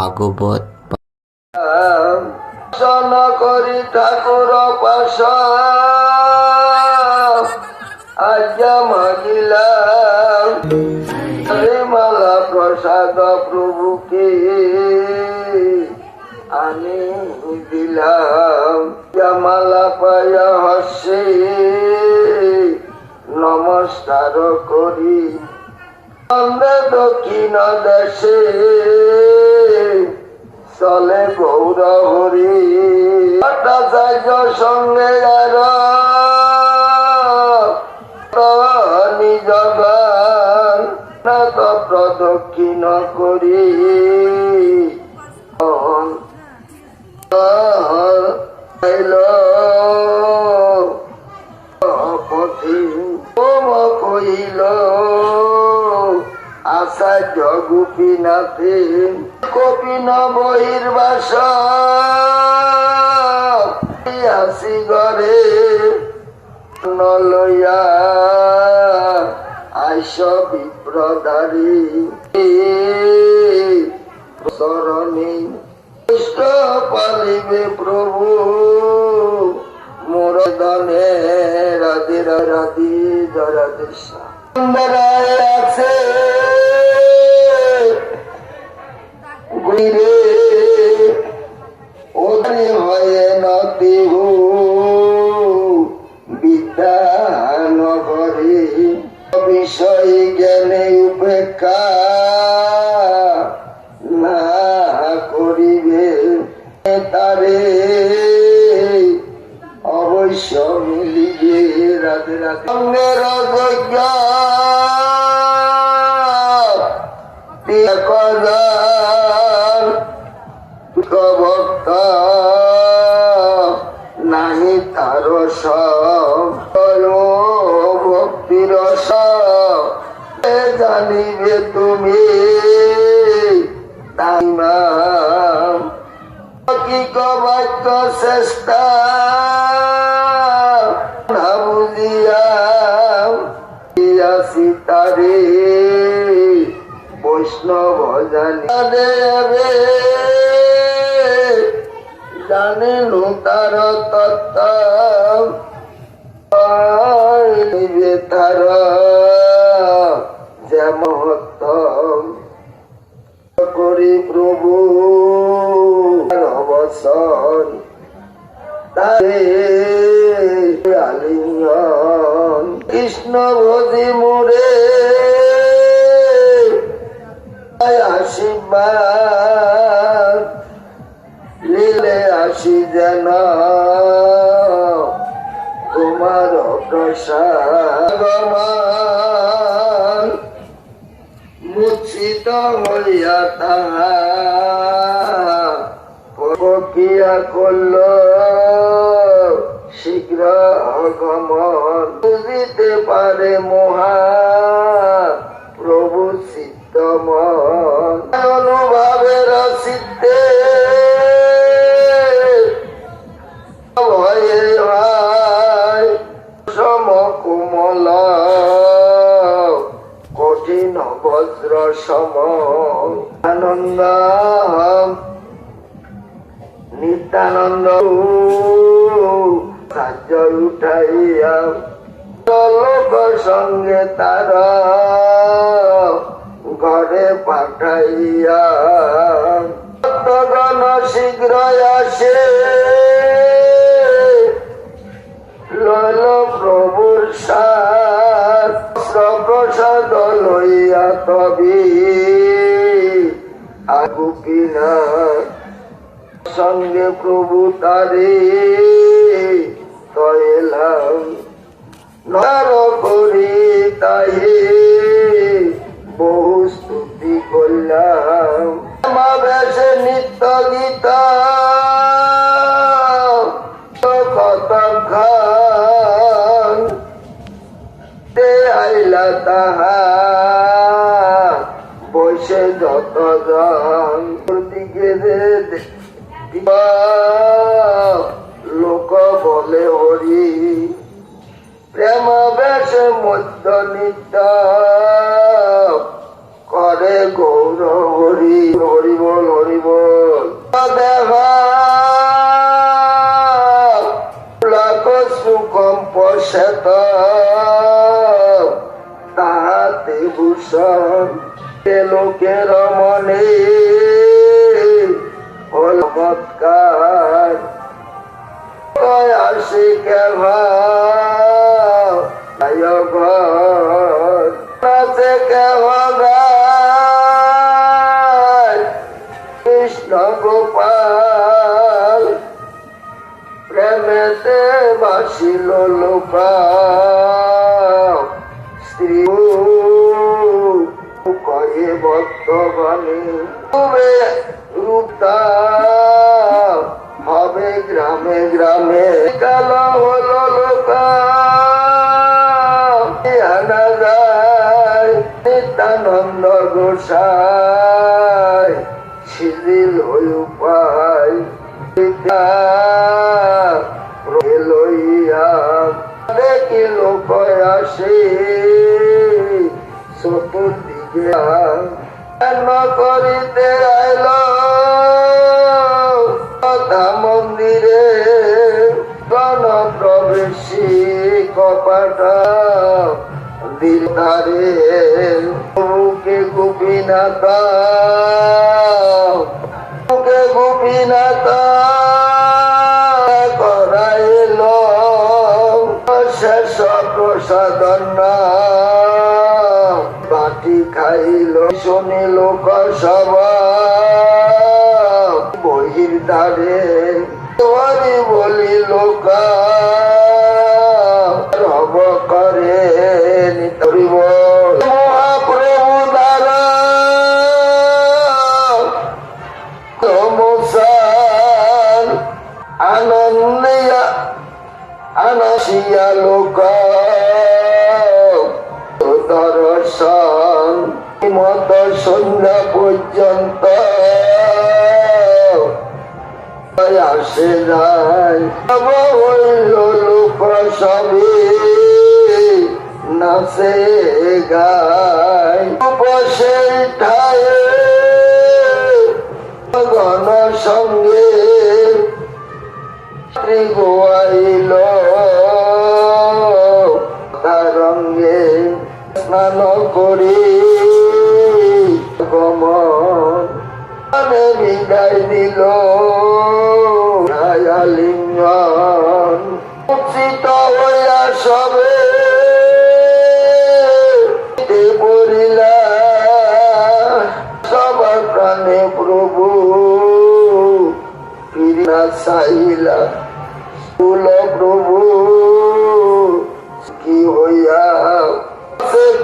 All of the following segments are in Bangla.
ভাগবত। করি ঠাকুর মালা প্রসাদ প্রভুকে আনি দিলাম। মালা পায়া হসে নমস্কার করি। আমরা দক্ষিণ দেশে চলে গৌর হরি ভট্টাচার্য সঙ্গে আর প্রদক্ষিণ করি। কহিল আচার্য গোপীনাথে কপিন বহির্বাস আসি গরে নলয়া আইস বিপ্রদারি শরণী কৃষ্ণ পালিবে প্রভু মোর দনে রাধে রাধি রাধে সুন্দরায় আছে। গুইরে ওখানে হয়ে নতিহ বিদ্যানগরে বিষয় জ্ঞানে উপেক্ষা না করিবে তারে। অবশ্য মিলিবে রাধে রাধে সঙ্গের কদার ভক্ত নাহি তার ভক্তির জানিবে তুমি? তাইমাম কি কবাক্য চেষ্টা? দেবে তার তত্ত্ব। তার যেমন করি প্রভু অবসর। তারে কৃষ্ণ ভোজি মোরে আসি যেন তোমার প্রসাদ মুছিত হইয়া তাহা প্রক্রিয়া করল। শীঘ্র আগমন। বুঝিতে পারে মহা পাঠাইয়া ভক্তগণ শীঘ্র আসে? লল প্রভুর প্রসাদ লইয়া তবি আগু কিনা, সঙ্গে প্রভু তারে। তয়লাম নর করি তাহে। বহু করলাম। সমাবেশে নিত্য গীত। কতক্ষণ তে আইলা তাহা। বসে যত জন দিকে লোক বলে হরি। প্রেম বেশ মধ্য নিত্য জীবন সুকম পশ্চাত তাহাতে ভূষণ লোকের মনে চমৎকার আসি কেভা বাসিল লোকা স্ত্রী কয়ে বর্তমানে তবে রূপতা হবে গ্রামে গ্রামে কালো হলো লোকা আনা যায়, নিত্যানন্দ গোসাই, শিথিল হই উপায়। লোক আসে চতুর্দিকে কেন করিতে আইল কথা মন্দিরে গণ প্রবেশী কপাটা। দিলধারে বুকে গোপীনাথা। বুকে গোপীনাথা। প্রসাদন বাটি খাইল শুনিল সভা বহির দ্বারে হরি বলি লোকা যায় সব নাচে গায়। বসে ঠায় গণ সঙ্গে গোয়াইল। তারঙ্গে স্নান করি। গমন মনে বিদায় দিল। সবে পড়িলা সবার প্রাণে প্রভু ফিরিনা চাইলা কুল প্রভু, কি হইয়া?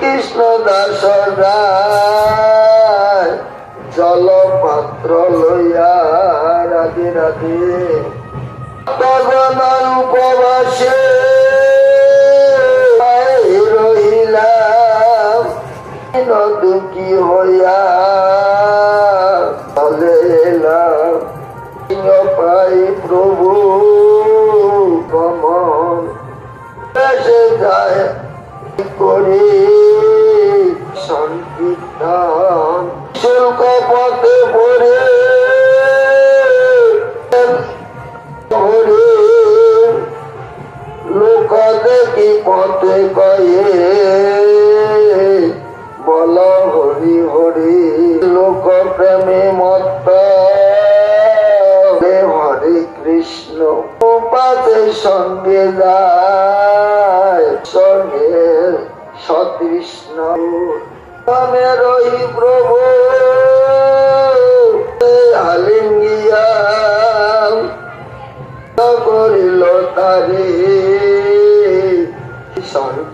কৃষ্ণ দাস জল পাত্র লইয়া রাধে রাধে। উপবাসে দুঃখী হইয়া পাই প্রভু কমন এসে যায় করি। সংকীর্তন শুল্ক পথে পড়ে লোক দেখি পথে কয়ে বল হরি হরি লোক প্রেমে মত্ত হরে কৃষ্ণ উপাতে সঙ্গে যায়, সঙ্গে সতৃষ্ণ। রহি প্রভু।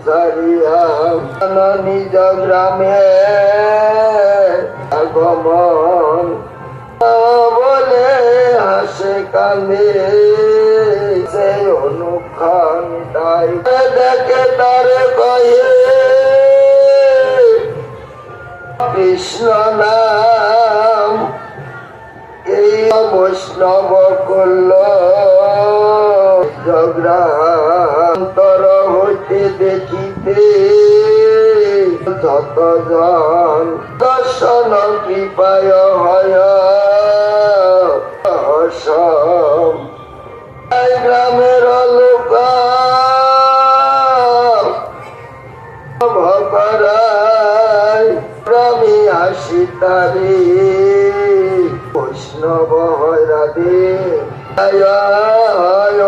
সংসারিয়া নিজ গ্রামে আগমন। বলে হাসে কান্দে সে তাই দেখে তারে কয়ে কৃষ্ণ নাম, এই বৈষ্ণব করল জগ্রান্তর ভজন দর্শন কৃপায় হয়। গ্রামের লোক ভকরায় প্রমি আসি তারে বৈষ্ণব হয় রাধে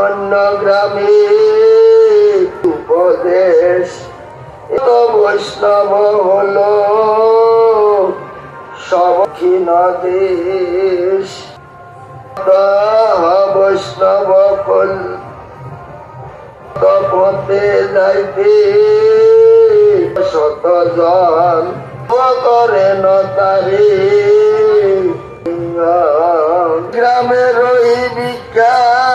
অন্য গ্রামে। বৈষ্ণব হলো সবক্ষীণ দেশ বৈষ্ণব কল। তপতে যাইতে শত জন করে নতারে। গ্রামের ওই বিখ্যাত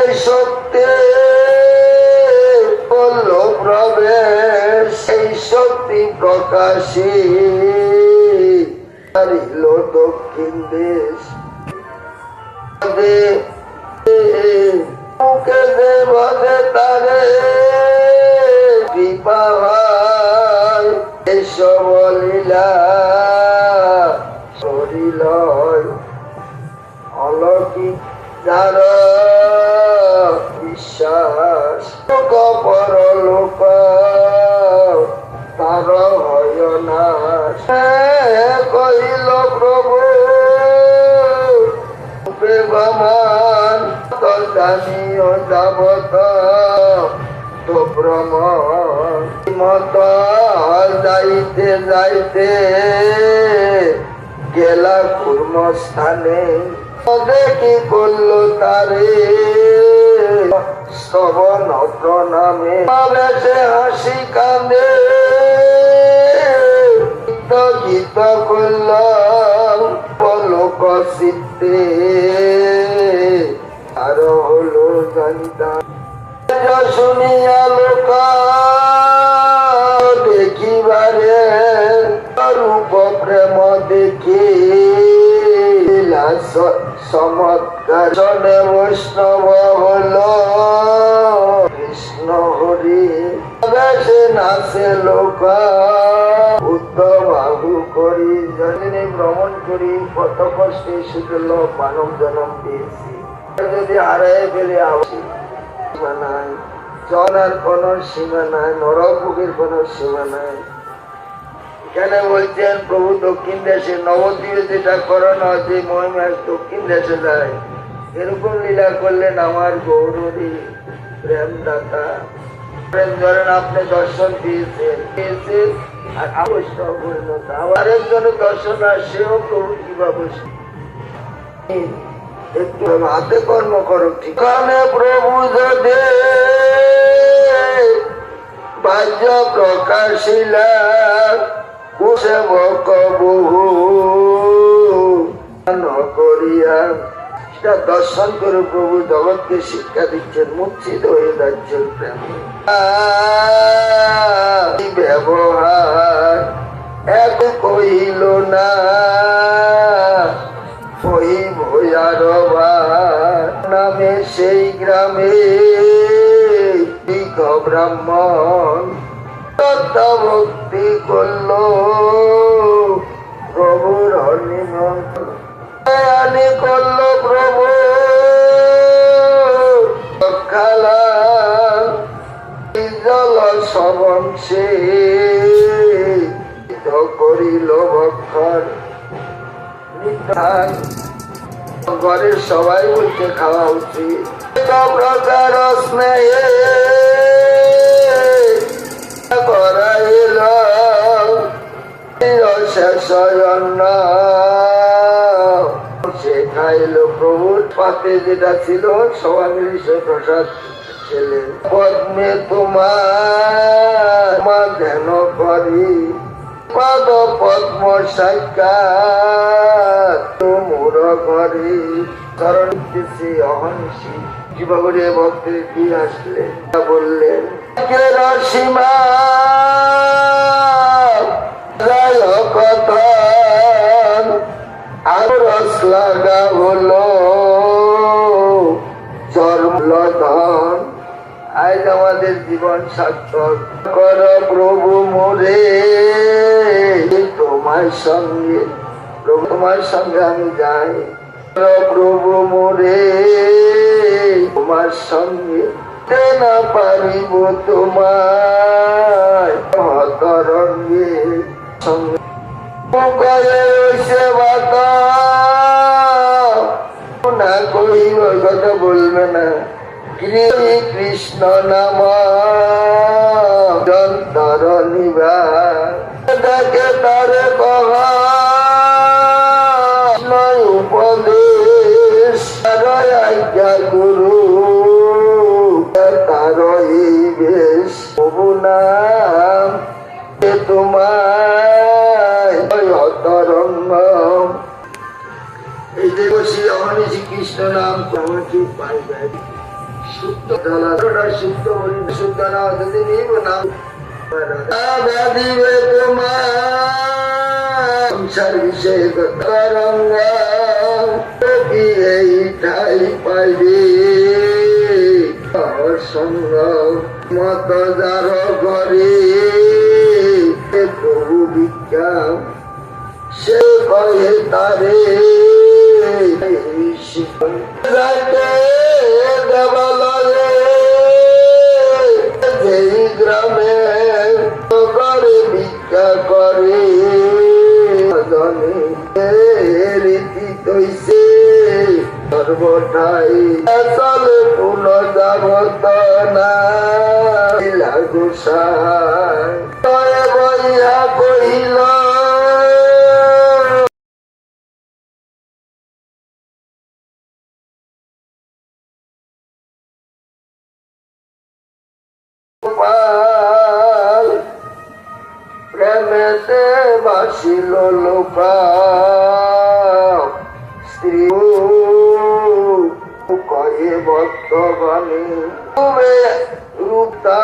প্রকাশী হারিল দক্ষিণ দেশ। মুখে দে বলে তারে। কৃপা হয় এসব লীলা। শরীলয় অলৌকিক যার বিশ্বাস কপর লোক জানিও যাবত। তো ভ্রমণ মত যাইতে যাইতে গেলা কুর্ম স্থানে। দেখি করল তারে? স্তবন প্রণামে। বেশে হাসি কান্দে গীত গীত করলাম পলক চিত্তে আর হলো জানিতাম শুনিয়া লোক দেখিবারে রূপ প্রেম দেখি চমৎকার জনে বৈষ্ণব হল, কৃষ্ণ হরি। বেশে নাচে লোক উত্তম বাহু করি। জনে ভ্রমণ করি কত কষ্টে শুধু মানব জন্ম দিয়েছি। যদি হারাই ফেলে সীমা নাই চলার কোন সীমা নাই নরভোগের কোন সীমা নাই। এখানে বলছেন, প্রভু দক্ষিণ দেশে নবদ্বীপে যেটা করানো, যে মহিমা দক্ষিণ দেশে যায়, এরকম লীলা করলেন আমার গৌরী প্রেম দাতা প্রেম ধরেন, আপনি দর্শন দিয়েছেন পেয়েছেন আর আবশ্যক পরিণত আবার একজনের দর্শন আর সেও প্রভু কীভাবে একটু হাতে কর্ম করো ঠিকানে প্রভু যদি বাহ্য প্রকাশিলা কুসেবক বহু করিয়া সেটা দর্শন করে প্রভু জগৎকে শিক্ষা দিচ্ছেন মূর্ছিত হয়ে যাচ্ছেন প্রেম। ব্যবহার এক কহিল না। ওই নামে সেই গ্রামে দিক ব্রাহ্মণ ভক্তি করল। প্রভুর নিমন্ত্রণ করল প্রভু। জল সবংশে করিল ভক্ষণ। ঘরের সবাই বলতে খাওয়া উচিত। প্রকার স্নেহে করাইল শেষ সে খাইল প্রভুর পাতে যেটা ছিল সবাই মিলে প্রসাদ ছেলে পদ্মে তোমার মা ধ্যান করি। পদ পদ্ম সাক্ষাৎ। তোমর ঘরে কারণ অহংসী। জীবগরে ভক্তের কি আসলে? বললেন সীমা। আমাদের জীবন সার্থক। কর প্রভু মোরে। তোমার সঙ্গে, প্রভু তোমার সঙ্গে আমি যাই। প্রভু মোরে, তোমার সঙ্গে না পারিব তোমার তরঙ্গে কহিল ওই কথা বলবে না। কৃষ্ণ নাম। নাম তোমাকে পাইবে শুদ্ধ ধরা শুদ্ধ শুদ্ধ না যদি নিব নাম দিবে তোমার তরঙ্গ কি এই ঠাই পাইবে। সঙ্গ মত যার ঘরে প্রভু বিজ্ঞান, সে কয়ে তারে। গ্রামে করে ভিক্ষা করে রীতি তৈছে সর্বঠাই চলে পুন যাবত না গোসাই তয়ে বইয়া কহিল লোকা স্ত্রী কয়ে বর্তমানে তবে রূপতা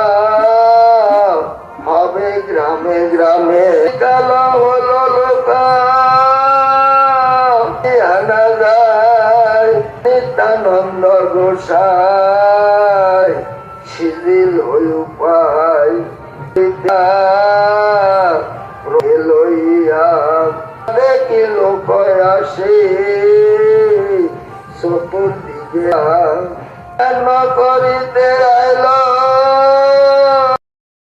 হবে গ্রামে গ্রামে কাল হলো লোকা যায় নিত্যানন্দ গোসাই, শিথিল হই উপায় প্রয়াসে সপন দিবে করিতে আইলা